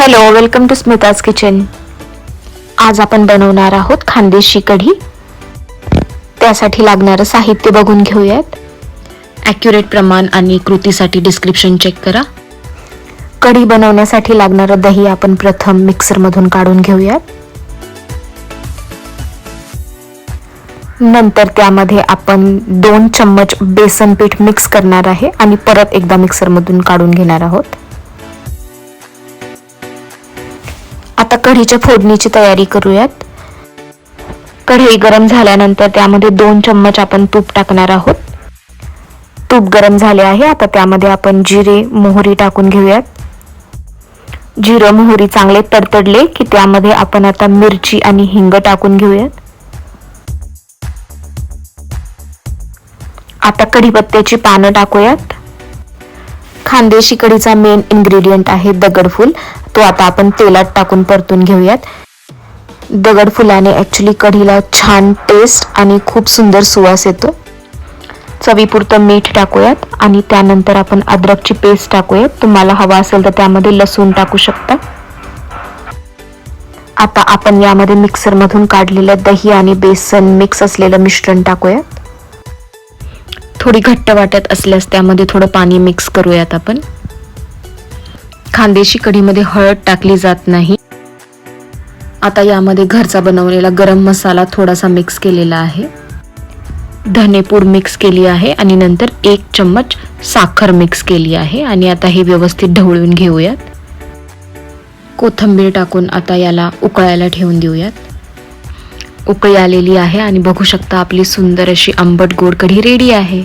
Hello welcome to Smita's kitchen आज आपण बनवणार आहोत खानदेशी कढी. त्यासाठी लागणारं साहित्य बघून घेऊयात. ॲक्युरेट प्रमाण आणि कृतीसाठी डिस्क्रिप्शन चेक करा. कढी बनवण्यासाठी लागणारं दही आपण प्रथम मिक्सरमधून काढून घेऊयात. नंतर त्यामध्ये आपण दोन चम्मच बेसन पीठ मिक्स करणार आहे आणि परत एकदा मिक्सरमधून काढून घेणार आहोत. आता कढीच्या फोडणीची तयारी करूयात. कढई गरम झाल्यानंतर त्यामध्ये दोन चम्मच आपण तूप टाकणार आहोत. तूप गरम झाले आहे आता त्यामध्ये आपण जिरे मोहरी टाकून घेऊयात. जिरं मोहरी चांगले तडतडले की त्यामध्ये आपण आता मिरची आणि हिंग टाकून घेऊयात. आता कढीपत्त्याची पानं टाकूयात. खानदेशी कढीचा मेन इन्ग्रेडियंट आहे दगडफूल. तो आता आपण तेलात टाकून परतून घेऊयात. दगडफुलाने ॲक्च्युली कढीला छान टेस्ट आणि खूप सुंदर सुवास येतो. चवीपुरतं मीठ टाकूयात आणि त्यानंतर आपण अद्रकची पेस्ट टाकूयात. तुम्हाला हवा असेल तर त्यामध्ये लसूण टाकू शकता. आता आपण यामध्ये मिक्सरमधून काढलेलं दही आणि बेसन मिक्स असलेलं मिश्रण टाकूयात. थोडी घट्ट वाटत असल्यास त्यामध्ये थोडं पाणी मिक्स करूयात आपण. खानदेशी कढीमध्ये हळद टाकली जात नाही. आता यामध्ये घरचा बनवलेला गरम मसाला थोडासा मिक्स केलेला आहे. धनेपूड मिक्स केली आहे आणि नंतर एक चम्मच साखर मिक्स केली आहे आणि आता हे व्यवस्थित ढवळून घेऊयात. कोथंबीर टाकून आता याला उकळायला ठेवून देऊयात. उकळी आलेली आहे आणि बघू शकता आपली सुंदर अशी आंबट गोड कढी रेडी आहे.